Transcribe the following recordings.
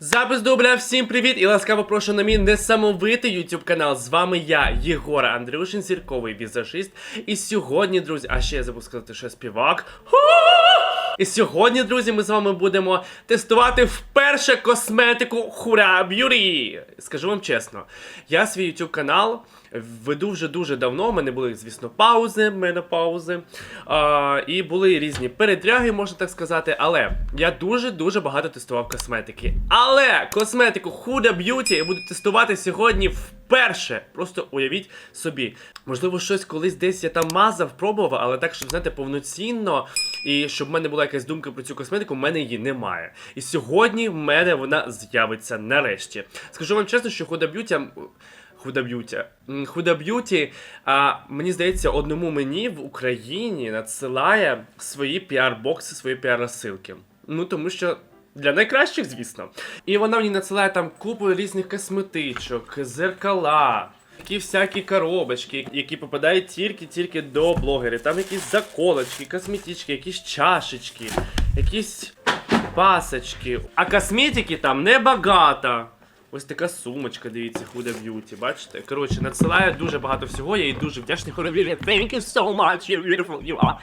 Запис дубля, всім привіт і ласкаво прошу на мій несамовитий YouTube канал. З вами я, Єгор Андрюшин, зірковий візажист. І сьогодні, друзі, а ще я забув сказати, що я співак. І сьогодні, друзі, ми з вами будемо тестувати вперше косметику Хура Б'юрі. Скажу вам чесно, я свій YouTube канал веду вже дуже давно. У мене були, звісно, паузи, менопаузи. А, і були різні передряги, можна так сказати. Але я дуже-дуже багато тестував косметики. Але косметику Huda Beauty я буду тестувати сьогодні вперше. Просто уявіть собі. Можливо, щось колись десь я там мазав, пробував, але так, щоб знаєте, повноцінно. І щоб в мене була якась думка про цю косметику, в мене її немає. І сьогодні в мене вона з'явиться нарешті. Скажу вам чесно, що Huda Beauty... М, Худа а, мені здається, одному мені в Україні надсилає свої піар-бокси, свої піар-розсилки. Ну тому що. Для найкращих, звісно. І вона мені надсилає там купу різних косметичок, зеркала, такі всякі коробочки, які попадають тільки-тільки до блогерів. Там якісь заколочки, косметички, якісь чашечки, якісь пасочки. А косметики там небагато. Ось така сумочка, дивіться, Huda Beauty, бачите? Коротше, надсилає дуже багато всього, я їй дуже вдячний. Thank you so much, you're beautiful, you are,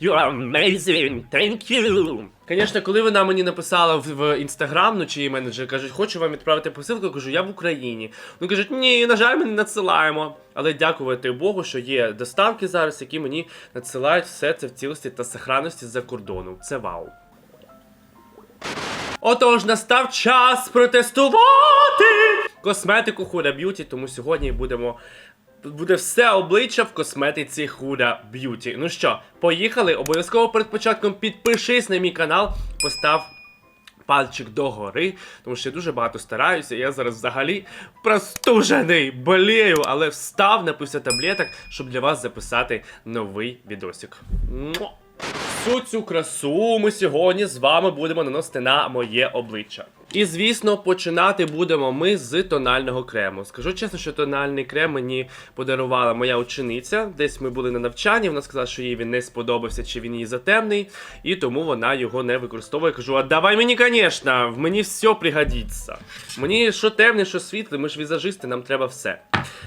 you are amazing, thank you. Звісно, коли вона мені написала в, інстаграм, ну чи її менеджер кажуть, хочу вам відправити посилку, я кажу, я в Україні. Вони кажуть, ні, на жаль, ми не надсилаємо. Але дякувати Богу, що є доставки зараз, які мені надсилають все це в цілості та сохранності з-за кордону. Це вау. Отож, настав час протестувати косметику Huda Beauty, тому сьогодні будемо. Буде все обличчя в косметиці Huda Beauty. Ну що, поїхали? Обов'язково перед початком підпишись на мій канал, постав пальчик догори, тому що я дуже багато стараюся. Я зараз взагалі простужений, болею, але встав, напився таблеток, щоб для вас записати новий відосик. Всю цю красу ми сьогодні з вами будемо наносити на моє обличчя. І звісно, починати будемо ми з тонального крему. Скажу чесно, що тональний крем мені подарувала моя учениця. Десь ми були на навчанні. Вона сказала, що їй він не сподобався, чи він їй затемний, і тому вона його не використовує. Кажу, а давай мені, звісно, мені все пригодиться. Мені що темне, що світле, ми ж візажисти, нам треба все.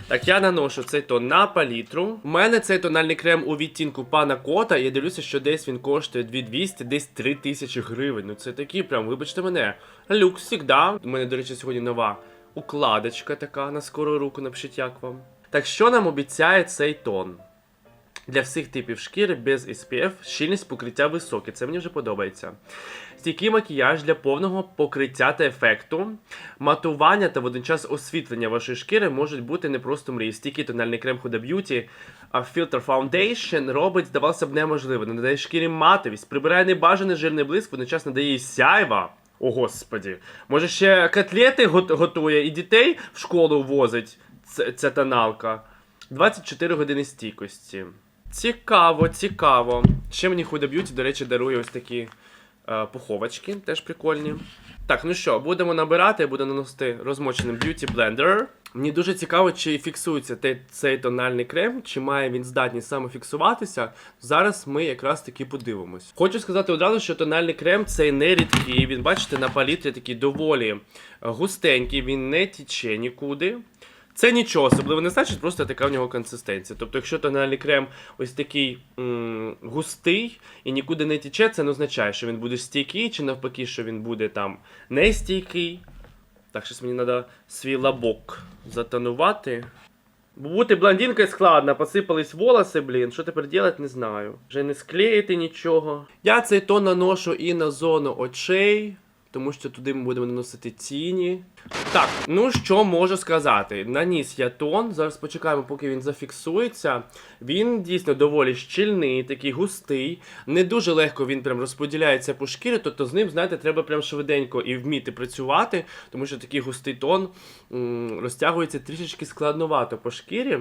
Так, я наношу цей тон на палітру. У мене цей тональний крем у відтінку пана кота. Я дивлюся, що десь він коштує 2200, десь 3000 гривень. Ну це такий прям, вибачте мене. Люкс всегда. У мене, до речі, сьогодні нова укладочка така на скору руку, напишіть як вам. Так що нам обіцяє цей тон? Для всіх типів шкіри без SPF щільність покриття високе, це мені вже подобається. Стійкий макіяж для повного покриття та ефекту. Матування та водночас освітлення вашої шкіри можуть бути не просто мрії. Стійкий тональний крем Huda Beauty Filter Foundation робить, здавалося б, неможливо. Надає шкірі матовість, прибирає небажаний жирний блиск, водночас надає їй сяйва. О, господі. Може ще котлети готує і дітей в школу возить ця тоналка. 24 години стійкості. Цікаво, цікаво. Ще мені Huda Beauty, до речі, дарує ось такі е, пуховочки, теж прикольні. Так, ну що, будемо набирати, буду наносити розмоченим Beauty Blender. Мені дуже цікаво, чи фіксується цей тональний крем, чи має він здатність саме фіксуватися. Зараз ми якраз таки подивимось. Хочу сказати одразу, що тональний крем цей не рідкий. Він, бачите, на палітрі такий доволі густенький, він не тіче нікуди. Це нічого особливо не значить, просто така в нього консистенція. Тобто, якщо тональний крем ось такий м, густий і нікуди не тіче, це не означає, що він буде стійкий, чи навпаки, що він буде там не стійкий. Так, щось мені треба свій лабок затонувати. Бо бути блондинкою складно, посипались волоси, блін. Що тепер робити, не знаю. Вже не склеїти нічого. Я цей тон наношу і на зону очей, тому що туди ми будемо наносити тіні. Так, ну що можу сказати? Наніс я тон. Зараз почекаємо, поки він зафіксується. Він дійсно доволі щільний, такий густий. Не дуже легко він прям розподіляється по шкірі, тобто з ним, знаєте, треба прям швиденько і вміти працювати, тому що такий густий тон м, розтягується трішечки складновато по шкірі.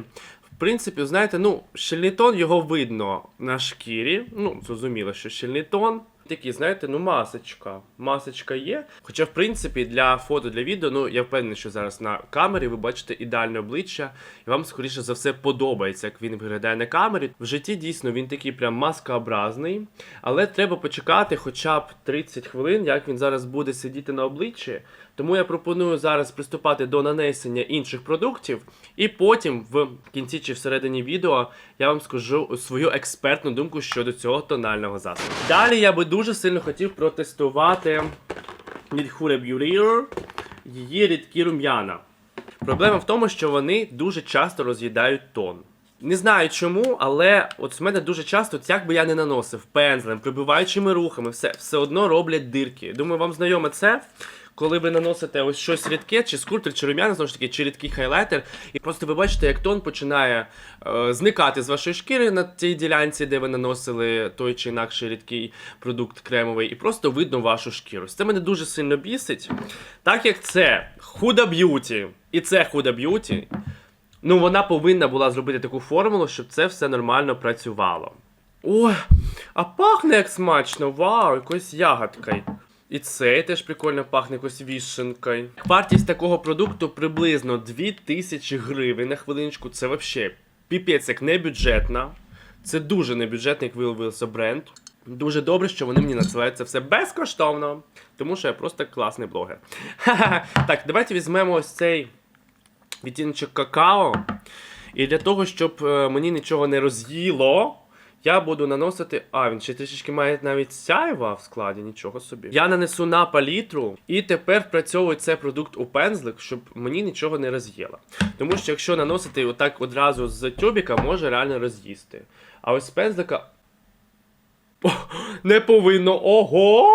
В принципі, знаєте, ну, щільний тон його видно на шкірі. Ну, зрозуміло, що щільний тон. Такі, знаєте, ну масочка. Масочка є. Хоча, в принципі, для фото, для відео, ну я впевнений, що зараз на камері ви бачите ідеальне обличчя, і вам, скоріше за все, подобається, як він виглядає на камері. В житті дійсно він такий прям маскообразний, але треба почекати хоча б 30 хвилин, як він зараз буде сидіти на обличчі. Тому я пропоную зараз приступати до нанесення інших продуктів, і потім в кінці чи всередині відео я вам скажу свою експертну думку щодо цього тонального засобу. Далі я би дуже сильно хотів протестувати від Huda Beauty її рідкі рум'яна. Проблема в тому, що вони дуже часто роз'їдають тон. Не знаю чому, але от в мене дуже часто, як би я не наносив пензлем, прибиваючими рухами, все, все одно роблять дирки. Думаю, вам знайоме це, коли ви наносите ось щось рідке, чи скульптор, чи рум'яна, знову ж таки, чи рідкий хайлайтер, і просто ви бачите, як тон починає е, зникати з вашої шкіри на тій ділянці, де ви наносили той чи інакший рідкий продукт кремовий, і просто видно вашу шкіру. Це мене дуже сильно бісить. Так як це Huda Beauty, і це Huda Beauty, Ну, вона повинна була зробити таку формулу, щоб це все нормально працювало. Ой, а пахне як смачно, вау, якоюсь ягодкою. І цей теж прикольно пахне якось вішенкою. Вартість такого продукту приблизно 2000 гривень на хвилиночку. Це взагалі піпець як не бюджетна. Це дуже небюджетний, як виявився бренд. Дуже добре, що вони мені надсилають це все безкоштовно, тому що я просто класний блогер. Так, давайте візьмемо ось цей відтіночок какао. І для того, щоб е, мені нічого не роз'їло, я буду наносити. А, він ще трішечки має навіть сяйва в складі, нічого собі. Я нанесу на палітру і тепер впрацьовую цей продукт у пензлик, щоб мені нічого не роз'їло. Тому що якщо наносити отак одразу з тюбіка, може реально роз'їсти. А ось з пензлика. Не повинно. Ого!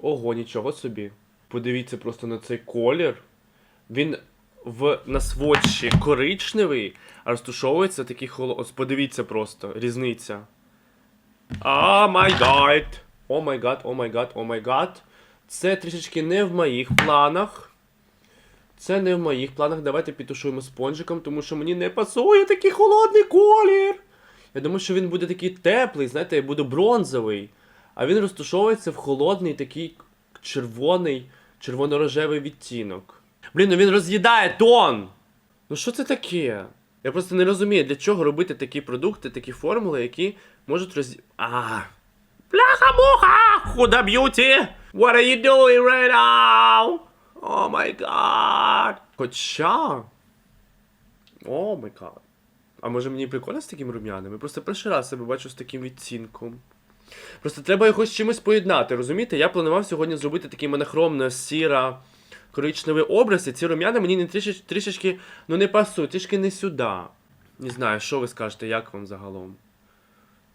Ого, нічого собі. Подивіться просто на цей колір. Він в на сводчі коричневий, а розтушовується такий холод. Ось подивіться просто, різниця. А май гад! О май гад, о май гад, о май гад. Це трішечки не в моїх планах. Це не в моїх планах. Давайте підтушуємо спонжиком, тому що мені не пасує такий холодний колір. Я думаю, що він буде такий теплий, знаєте, буде бронзовий. А він розтушовується в холодний такий червоний, червоно-рожевий відтінок. Блін, ну він роз'їдає тон! Ну що це таке? Я просто не розумію, для чого робити такі продукти, такі формули, які можуть роз... А. Бляха-муха! Худа б'юті! What are you doing right now? О май гад! Хоча. О май гад. А може мені прикольно з таким рум'яним? Я просто перший раз себе бачу з таким відцінком. Просто треба його з чимось поєднати, розумієте? Я планував сьогодні зробити такий монохромно сіра коричневий образ, і ці рум'яна мені не трішечки, трішечки ну не пасують, трішки не сюди. Не знаю, що ви скажете, як вам загалом.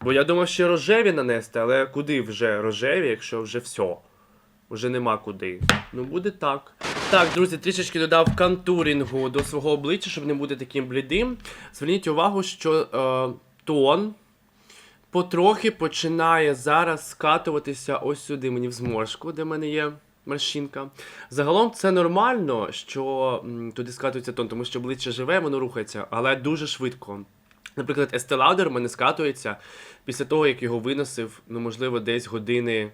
Бо я думав ще рожеві нанести, але куди вже рожеві, якщо вже все. Вже нема куди. Ну буде так. Так, друзі, трішечки додав контурінгу до свого обличчя, щоб не бути таким блідим. Зверніть увагу, що е, тон потрохи починає зараз скатуватися ось сюди, мені в зморшку, де в мене є морщинка. Загалом це нормально, що туди скатується тон, тому що обличчя живе, воно рухається, але дуже швидко. Наприклад, в мене скатується після того, як його виносив, ну, можливо, десь години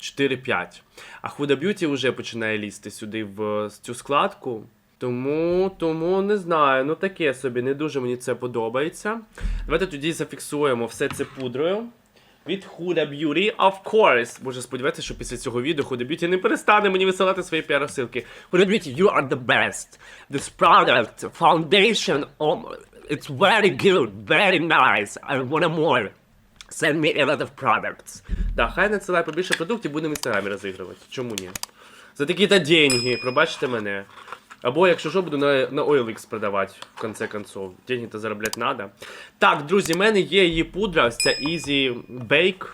4-5. А Huda Beauty вже починає лізти сюди в цю складку. Тому, тому не знаю, ну таке собі, не дуже мені це подобається. Давайте тоді зафіксуємо все це пудрою. Від Huda Beauty, of course. Боже, сподіваюся, що після цього відео Huda Beauty не перестане мені висилати свої піар-ссылки. Huda Beauty, you are the best. This product, foundation, oh, it's very good, very nice. I want more. Send me a lot of products. Да, хай надсилає побільше продуктів, будемо в інстаграмі розігрувати. Чому ні? За такі-то деньги, пробачте мене. Або, якщо що, буду на, на OLX продавати, в конце концов. Деньги-то заробляти надо. Так, друзі, в мене є її пудра, ось ця Easy Bake.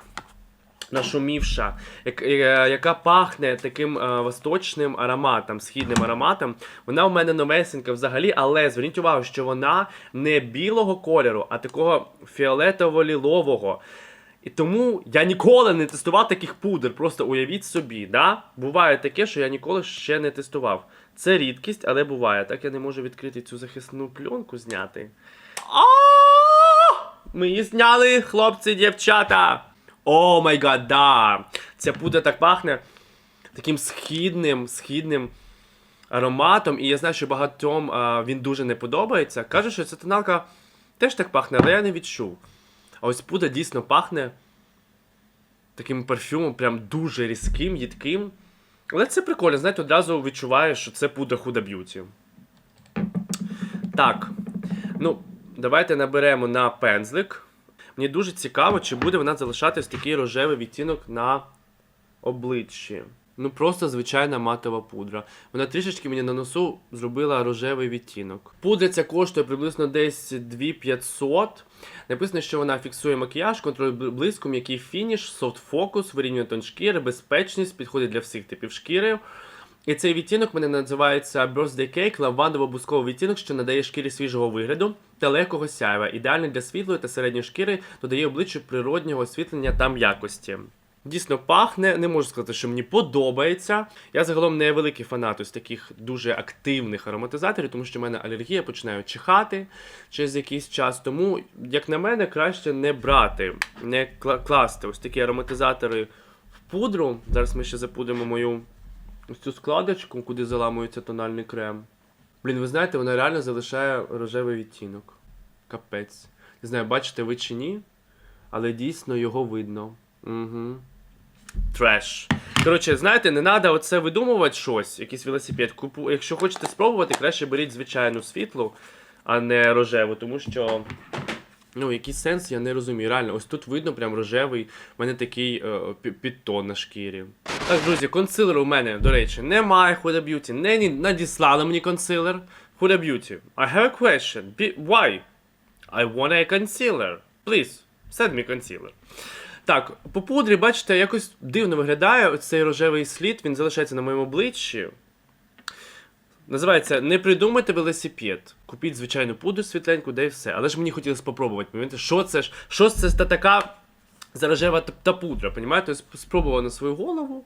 Нашумівша, е, яка пахне таким е, восточним ароматом, східним ароматом. Вона в мене новесенька взагалі, але зверніть увагу, що вона не білого кольору, а такого фіолетово-лілового. І тому я ніколи не тестував таких пудр. Просто уявіть собі, да? Буває таке, що я ніколи ще не тестував. Це рідкість, але буває. Так я не можу відкрити цю захисну пленку зняти. Ми її зняли, хлопці, дівчата. О май гад, да. Ця пудра так пахне таким східним, східним ароматом. І я знаю, що багатьом а, він дуже не подобається. Кажуть, що ця тоналка теж так пахне, але я не відчув. А ось пудра дійсно пахне таким парфюмом, прям дуже різким, їдким. Але це прикольно, знаєте, одразу відчуваєш, що це пудра худа б'юті. Так. Ну, давайте наберемо на пензлик. Мені дуже цікаво, чи буде вона залишатись такий рожевий відтінок на обличчі. Ну, просто звичайна матова пудра. Вона трішечки мені на носу зробила рожевий відтінок. Пудра ця коштує приблизно десь 2500. Написано, що вона фіксує макіяж, контролює блиску, м'який фініш, софт фокус, вирівнює тон шкіри, безпечність, підходить для всіх типів шкіри. І цей відтінок мене називається Birthday Cake, лавандово-бусковий відтінок, що надає шкірі свіжого вигляду та легкого сяйва. Ідеальний для світлої та середньої шкіри, додає обличчю природнього освітлення та м'якості. Дійсно пахне, не можу сказати, що мені подобається. Я загалом не великий фанат ось таких дуже активних ароматизаторів, тому що в мене алергія починає чихати через якийсь час. Тому, як на мене, краще не брати, не класти ось такі ароматизатори в пудру. Зараз ми ще запудримо мою ось цю складочку, куди заламується тональний крем. Блін, ви знаєте, вона реально залишає рожевий відтінок. Капець. Не знаю, бачите ви чи ні, але дійсно його видно. Угу. Треш. Коротше, знаєте, не треба оце видумувати щось, якийсь велосипед. Купу... Якщо хочете спробувати, краще беріть звичайну світлу, а не рожеву, тому що. Ну, який сенс, я не розумію. Реально, ось тут видно прям рожевий, в мене такий е, підтон на шкірі. Так, друзі, консилеру у мене, до речі, немає Huda Beauty. Не надіслали мені консилер. Huda Beauty. I have a question. Why? I want a concealer. Please, send me concealer. Так, по пудрі, бачите, якось дивно виглядає оцей рожевий слід, він залишається на моєму обличчі. Називається Не придумайте велосипед. Купіть звичайну пудру світленьку, де і все. Але ж мені хотілося спробувати, розумієте, що це ж, що це та така за рожева та, та пудра, понімаєте? Спробував на свою голову.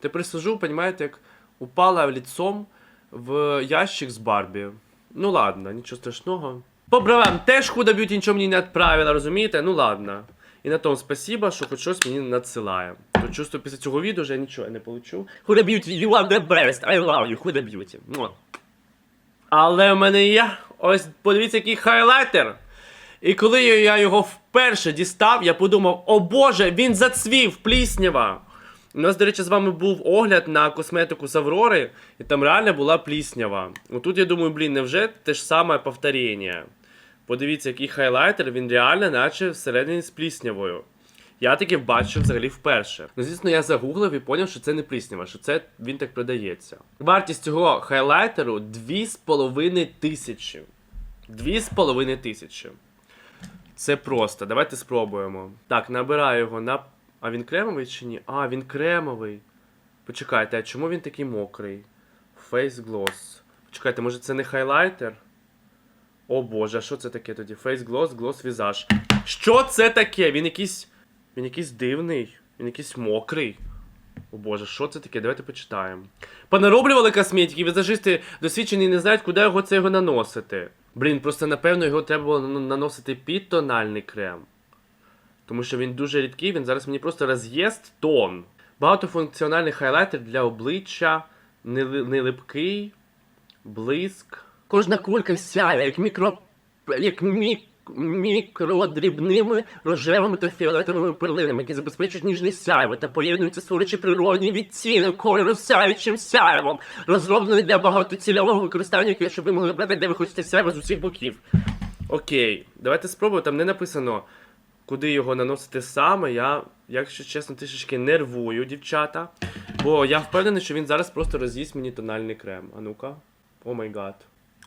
Тепер сижу, понімаєте, як упала лицом в ящик з Барбі. Ну ладно, нічого страшного. По бровам теж худа б'ють, нічого мені не відправила, розумієте? Ну ладно. І на тому спасіба, що хоч щось мені надсилає. То чувствую, після цього відео вже я нічого не получу. Huda Beauty, you are the best, I love you, Huda Beauty. Муа. Але в мене є ось подивіться, який хайлайтер. І коли я його вперше дістав, я подумав: о боже, він зацвів, пліснява. У нас, до речі, з вами був огляд на косметику з Аврори, і там реально була пліснява. Отут я думаю, блін, невже те ж саме повторення? Подивіться, який хайлайтер, він реально, наче всередині з пліснявою. Я таки бачив взагалі вперше. Ну, звісно, я загуглив і поняв, що це не пліснява, що це він так продається. Вартість цього хайлайтеру 2,5 тисячі. 2,5 тисячі. Це просто. Давайте спробуємо. Так, набираю його на. А він кремовий чи ні? А, він кремовий. Почекайте, а чому він такий мокрий? Face Gloss. Почекайте, може це не хайлайтер? О боже, що це таке тоді? Face Gloss, Gloss Visage. Що це таке? Він якийсь. Він якийсь дивний. Він якийсь мокрий. О боже, що це таке? Давайте почитаємо. Понароблювали косметики, візажисти досвідчені не знають, куди його це його наносити. Блін, просто напевно його треба було наносити під тональний крем. Тому що він дуже рідкий, він зараз мені просто роз'їсть тон. Багатофункціональний хайлайтер для обличчя, не, не липкий, блиск. Кожна кулька сяє, як мікро... як мік... мікродрібними рожевими та фіолетовими перлинами, які забезпечують ніжне сяйво та поєднуються створюючи природні відцінок кольору сяючим сяйвом, розроблений для багатоцільового використання, щоб ви могли брати, де ви хочете сяйво з усіх боків. Окей, давайте спробуємо. Там не написано, куди його наносити саме. Я, якщо чесно, трішечки нервую, дівчата. Бо я впевнений, що він зараз просто роз'їсть мені тональний крем. А ну-ка. О май гад.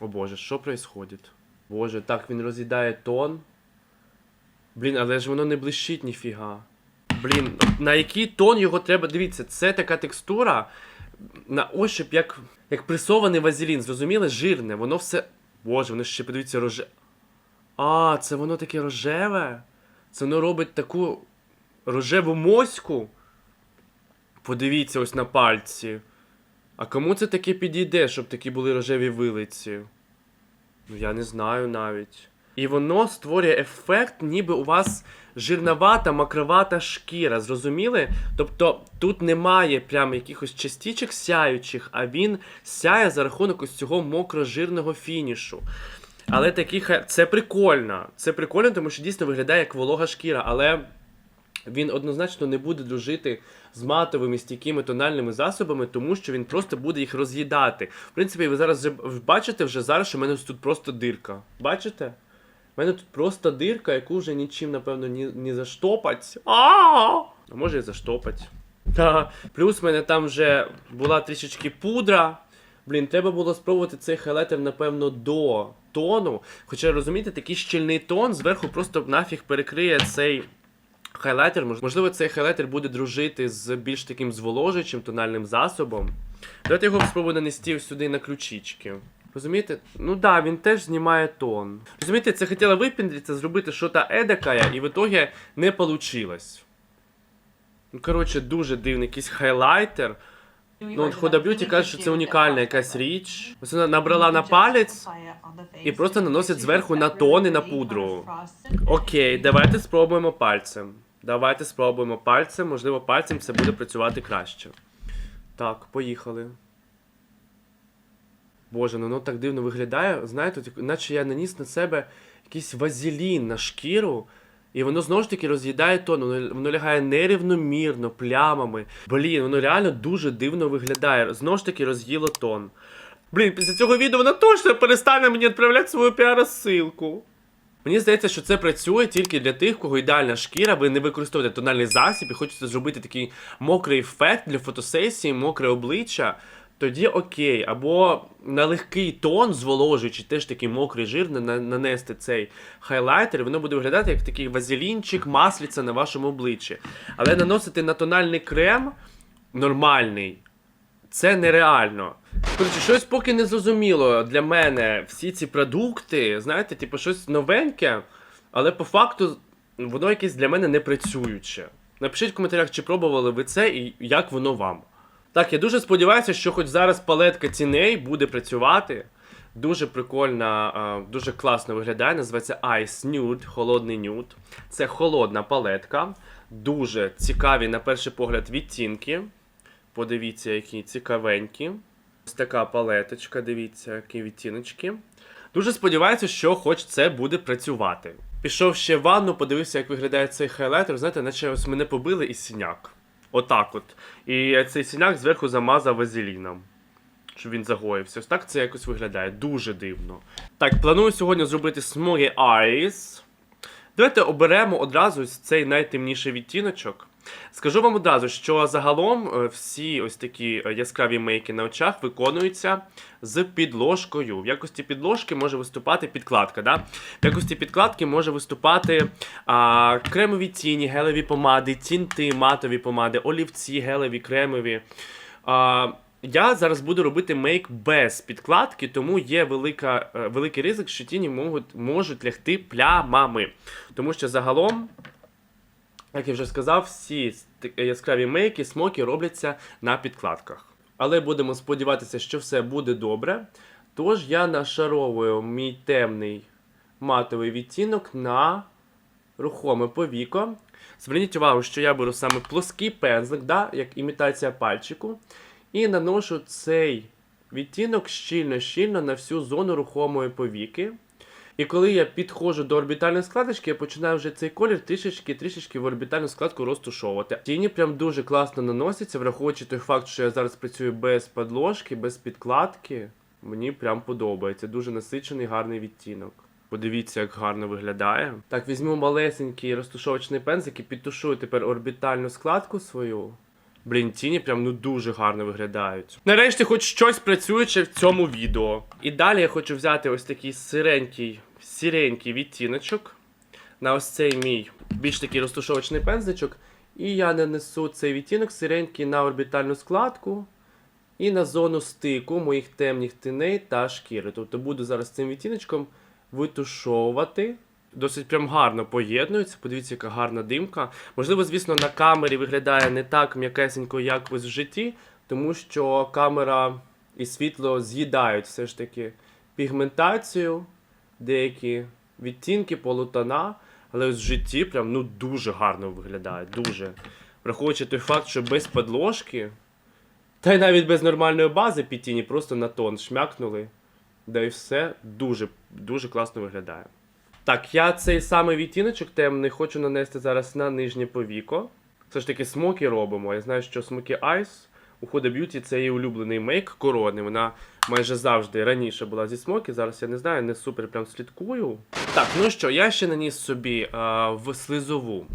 О боже, що происходит? Боже, так він роз'їдає тон. Блін, але ж воно не блищить ніфіга. Блін, на який тон його треба. Дивіться, це така текстура. На ощупь, як, як пресований вазелін, зрозуміли? Жирне, воно все. Боже, воно ще подивіться роже. А, це воно таке рожеве. Це воно робить таку рожеву моську. Подивіться ось на пальці. А кому це таке підійде, щоб такі були рожеві вилиці? Ну я не знаю навіть. І воно створює ефект, ніби у вас жирновата, макровата шкіра. Зрозуміли? Тобто тут немає прям якихось частичок сяючих, а він сяє за рахунок ось цього мокро-жирного фінішу. Але такі це прикольно. Це прикольно, тому що дійсно виглядає як волога шкіра, але він однозначно не буде дружити з матовими стійкими тональними засобами, тому що він просто буде їх роз'їдати. В принципі, ви зараз вже бачите вже зараз, що в мене тут просто дирка. Бачите? У мене тут просто дирка, яку вже нічим, напевно, ні, ні заштопать. А, а може і заштопать. Та. Плюс в мене там вже була трішечки пудра. Блін, треба було спробувати цей хайлайтер, напевно, до тону. Хоча розумієте, такий щільний тон зверху просто нафіг перекриє цей хайлайтер. Можливо, цей хайлайтер буде дружити з більш таким зволожуючим тональним засобом. Давайте його спробую нанести сюди на ключички. Розумієте? Ну да, він теж знімає тон. Розумієте, це хотіла випіндритися, зробити щось едакає, і в ітогі не получилось. Ну, коротше, дуже дивний якийсь хайлайтер. Ну, от Huda Beauty каже, що це унікальна якась річ. Ось вона набрала на палець. і просто наносить зверху на тон і на пудру. Окей, давайте спробуємо пальцем. Давайте спробуємо пальцем, можливо, пальцем це буде працювати краще. Так, поїхали. Боже, ну воно так дивно виглядає. Знаєте, наче я наніс на себе якийсь вазелін на шкіру, і воно знову ж таки роз'їдає тон, воно, воно лягає нерівномірно, плямами. Блін, воно реально дуже дивно виглядає. Знову ж таки роз'їло тон. Блін, після цього відео вона точно перестане мені відправляти свою піар-розсилку. Мені здається, що це працює тільки для тих, кого ідеальна шкіра, ви не використовуєте тональний засіб і хочете зробити такий мокрий ефект для фотосесії, мокре обличчя. Тоді окей, або на легкий тон, зволожуючи теж такий мокрий жир, на- на- нанести цей хайлайтер, і воно буде виглядати як такий вазелінчик, масліця на вашому обличчі. Але наносити на тональний крем нормальний, це нереально. Коротше, щось поки не зрозуміло для мене. Всі ці продукти, знаєте, типу, щось новеньке, але по факту воно якесь для мене не працююче. Напишіть в коментарях, чи пробували ви це і як воно вам. Так, я дуже сподіваюся, що хоч зараз палетка ціней буде працювати. Дуже прикольна, дуже класно виглядає. Називається Ice Nude, холодний нюд. Це холодна палетка. Дуже цікаві, на перший погляд, відтінки. Подивіться, які цікавенькі. Ось така палеточка, дивіться, які відтіночки. Дуже сподіваюся, що хоч це буде працювати. Пішов ще в ванну, подивився, як виглядає цей хайлайтер. Знаєте, наче ось мене побили і синяк. Отак от. І цей синяк зверху замазав вазеліном. Щоб він загоївся. Ось так це якось виглядає. Дуже дивно. Так, планую сьогодні зробити Smoggy Eyes. Давайте оберемо одразу цей найтемніший відтіночок. Скажу вам одразу, що загалом е, всі ось такі е, яскраві мейки на очах виконуються з підложкою. В якості підложки може виступати підкладка. Да? В якості підкладки може виступати а, кремові тіні, гелеві помади, тінти, матові помади, олівці, гелеві, кремові. А, я зараз буду робити мейк без підкладки, тому є велика, е, великий ризик, що тіні можуть, можуть лягти плямами. Тому що загалом як я вже сказав, всі яскраві мейки, смоки робляться на підкладках. Але будемо сподіватися, що все буде добре. Тож я нашаровую мій темний матовий відтінок на рухоме повіко. Зверніть увагу, що я беру саме плоский пензлик, да, як імітація пальчику, і наношу цей відтінок щільно-щільно на всю зону рухомої повіки. І коли я підходжу до орбітальної складочки, я починаю вже цей колір трішечки-трішечки в орбітальну складку розтушовувати. Тіні прям дуже класно наносяться, враховуючи той факт, що я зараз працюю без подложки, без підкладки. Мені прям подобається. Дуже насичений, гарний відтінок. Подивіться, як гарно виглядає. Так, візьму малесенький розтушовочний пензик і підтушую тепер орбітальну складку свою. Блін, тіні прям ну дуже гарно виглядають. Нарешті, хоч щось працююче в цьому відео. І далі я хочу взяти ось такий сиренький, сіренький відтіночок на ось цей мій більш такий розтушовочний пензличок. І я нанесу цей відтінок сиренький на орбітальну складку і на зону стику моїх темних тіней та шкіри. Тобто буду зараз цим відтіночком витушовувати. Досить прям гарно поєднується. Подивіться, яка гарна димка. Можливо, звісно, на камері виглядає не так м'якесенько, як ось в житті, тому що камера і світло з'їдають все ж таки пігментацію, деякі відтінки, полутона. Але в житті прям ну дуже гарно виглядає. Дуже. Враховуючи той факт, що без подложки, та й навіть без нормальної бази під тіні, просто на тон шмякнули. Да і все дуже, дуже класно виглядає. Так, я цей самий відтіночок темний хочу нанести зараз на нижнє повіко. Все ж таки смокі робимо. Я знаю, що смокі Айс у Huda це її улюблений мейк коронний. Вона майже завжди раніше була зі смокі. Зараз я не знаю, не супер прям слідкую. Так, ну що, я ще наніс собі а, в слизову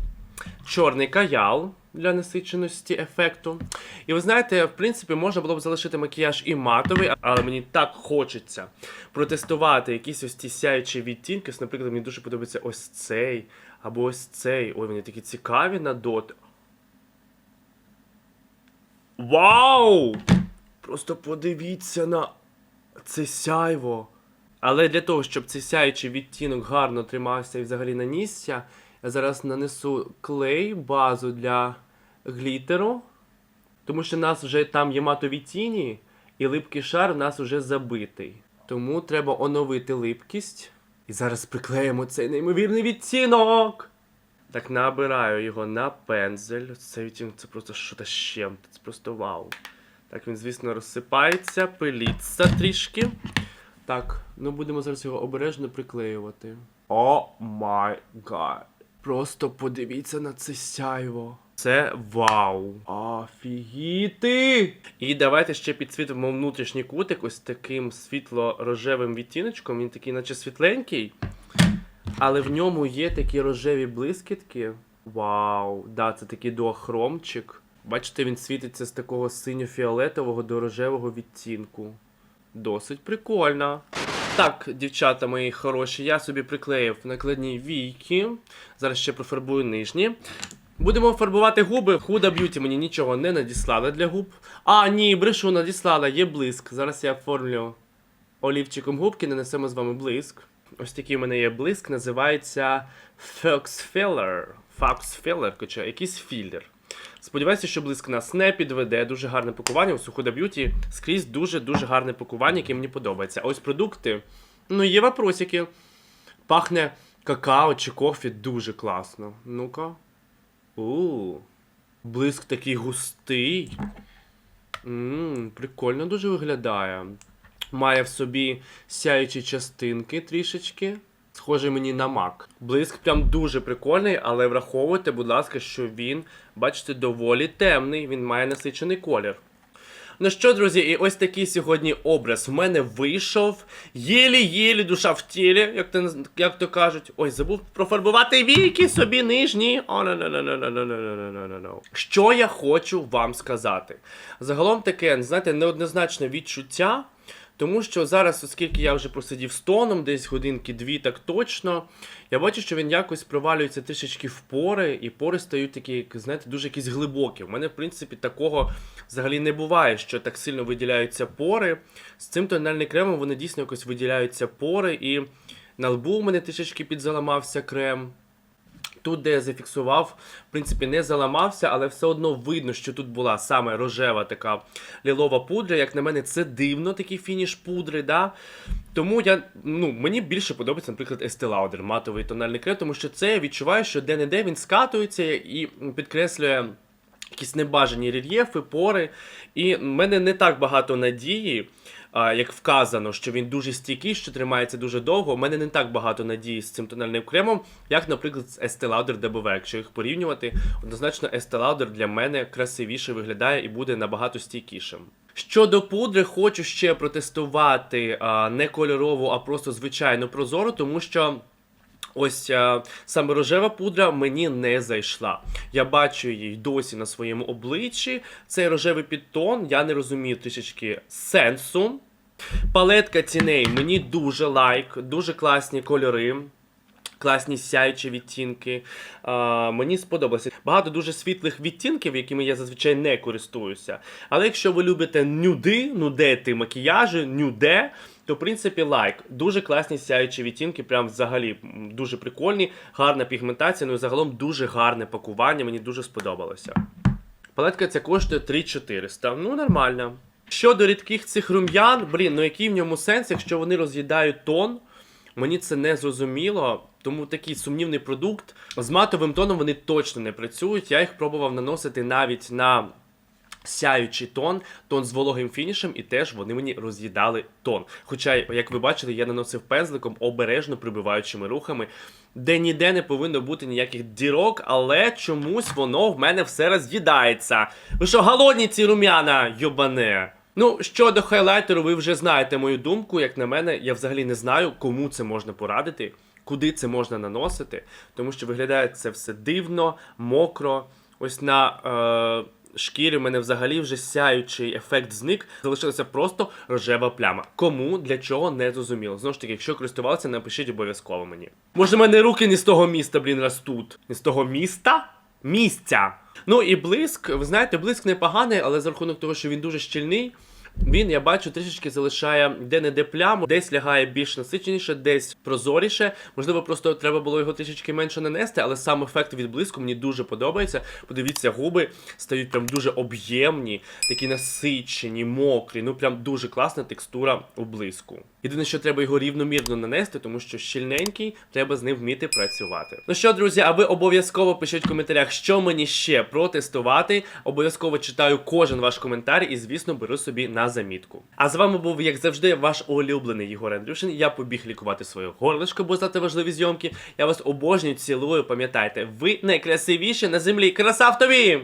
чорний каял для насиченості ефекту. І ви знаєте, в принципі, можна було б залишити макіяж і матовий, але мені так хочеться протестувати якісь ось ті сяючі відтінки. Наприклад, мені дуже подобається ось цей або ось цей. Ой, вони такі цікаві на дотик. Вау! Просто подивіться на це сяйво. Але для того, щоб цей сяючий відтінок гарно тримався і взагалі нанісся, я зараз нанесу клей, базу для глітеру. Тому що в нас вже там є матові тіні, і липкий шар в нас вже забитий. Тому треба оновити липкість. І зараз приклеїмо цей неймовірний відтінок. Так набираю його на пензель. Цей відтінок це просто що-то ще. Це просто вау. Так він, звісно, розсипається, пиліться трішки. Так, ну будемо зараз його обережно приклеювати. О май гад. Просто подивіться на це сяйво. Це вау. Офігіти! І давайте ще підсвітимо внутрішній кутик ось таким світло-рожевим відтіночком. Він такий, наче світленький. Але в ньому є такі рожеві блискітки. Вау, да, це такий дуохромчик. Бачите, він світиться з такого синьо-фіолетового до рожевого відтінку. Досить прикольно. Так, дівчата мої хороші, я собі приклеїв накладні війки. Зараз ще профарбую нижні. Будемо фарбувати губи. Huda Beauty мені нічого не надіслала для губ. А, ні, брешу надіслала, є блиск. Зараз я оформлю олівчиком губки, нанесемо з вами блиск. Ось такий у мене є блиск, називається Fox Filler. Fox Filler, хоча якийсь філер. Сподіваюся, що блиск нас не підведе. Дуже гарне пакування. У Huda Beauty скрізь дуже-дуже гарне пакування, яке мені подобається. Ось продукти. Ну, є вопросики. Пахне какао чи кофі дуже класно. Ну-ка. У. Блиск такий густий. Ммм, прикольно дуже виглядає. Має в собі сяючі частинки трішечки. Схожий мені на мак. Блиск прям дуже прикольний, але враховуйте, будь ласка, що він, бачите, доволі темний, він має насичений колір. Ну що, друзі, і ось такий сьогодні образ в мене вийшов. Єлі-єлі душа в тілі, як то, як то кажуть. Ой, забув профарбувати віки собі нижні. О, no, no, no, no, no, no, no, no. Що я хочу вам сказати? Загалом таке, знаєте, неоднозначне відчуття. Тому що зараз, оскільки я вже просидів з тоном, десь годинки дві, так точно, я бачу, що він якось провалюється трішечки в пори, і пори стають такі, знаєте, дуже якісь глибокі. У мене, в принципі, такого взагалі не буває, що так сильно виділяються пори. З цим тональним кремом вони дійсно якось виділяються пори, і на лбу у мене трішечки підзаламався крем. Тут, де я зафіксував, в принципі, не заламався, але все одно видно, що тут була саме рожева така лілова пудра. Як на мене, це дивно, такий фініш пудри. да? Тому я, ну, мені більше подобається, наприклад, Estee Lauder, матовий тональний крем, тому що це я відчуваю, що де-не-де він скатується і підкреслює якісь небажані рельєфи, пори. І в мене не так багато надії. Як вказано, що він дуже стійкий, що тримається дуже довго. У мене не так багато надії з цим тональним кремом, як, наприклад, з Estee Lauder DBV. Якщо їх порівнювати, однозначно Estee Lauder для мене красивіше виглядає і буде набагато стійкішим. Щодо пудри, хочу ще протестувати а, не кольорову, а просто звичайну прозору, тому що. Ось саме рожева пудра мені не зайшла. Я бачу її досі на своєму обличчі. Цей рожевий підтон, я не розумію трішечки сенсу. Палетка ціней мені дуже лайк, дуже класні кольори. Класні сяючі відтінки. А, мені сподобалося. Багато дуже світлих відтінків, якими я зазвичай не користуюся. Але якщо ви любите нюди, нудети макіяжі, нюде, то в принципі лайк. Дуже класні сяючі відтінки, прям взагалі дуже прикольні, гарна пігментація, ну і загалом дуже гарне пакування, мені дуже сподобалося. Палетка ця коштує 3400. Ну, нормально. Щодо рідких цих рум'ян, блін, ну який в ньому сенс, якщо вони роз'їдають тон, мені це не зрозуміло. Тому такий сумнівний продукт. З матовим тоном вони точно не працюють. Я їх пробував наносити навіть на Сяючий тон, тон з вологим фінішем, і теж вони мені роз'їдали тон. Хоча, як ви бачили, я наносив пензликом обережно прибиваючими рухами, де ніде не повинно бути ніяких дірок, але чомусь воно в мене все роз'їдається. Ви що, голодні ці рум'яна, йобане? Ну, щодо хайлайтеру, ви вже знаєте мою думку. Як на мене, я взагалі не знаю, кому це можна порадити, куди це можна наносити, тому що виглядає це все дивно, мокро. Ось на е, шкірі в мене взагалі вже сяючий ефект зник. Залишилася просто рожева пляма. Кому для чого не зрозуміло. Знову ж таки, якщо користувався, напишіть обов'язково мені. Може, в мене руки не з того міста, блін, ростуть. Не з того міста? Місця. Ну і блиск, ви знаєте, блиск непоганий, але за рахунок того, що він дуже щільний. Він, я бачу, трішечки залишає де-не-де пляму, десь лягає більш насиченіше, десь прозоріше. Можливо, просто треба було його трішечки менше нанести, але сам ефект від блиску мені дуже подобається. Подивіться, губи стають прям дуже об'ємні, такі насичені, мокрі. Ну прям дуже класна текстура у блиску. Єдине, що треба його рівномірно нанести, тому що щільненький, треба з ним вміти працювати. Ну що, друзі, а ви обов'язково пишіть в коментарях, що мені ще протестувати. Обов'язково читаю кожен ваш коментар і, звісно, беру собі на замітку. А з вами був, як завжди, ваш улюблений Єгор Андрюшин. Я побіг лікувати своє горлишко, бо знати важливі зйомки. Я вас обожнюю, цілую. Пам'ятайте, ви найкрасивіші на землі. Красав тобі!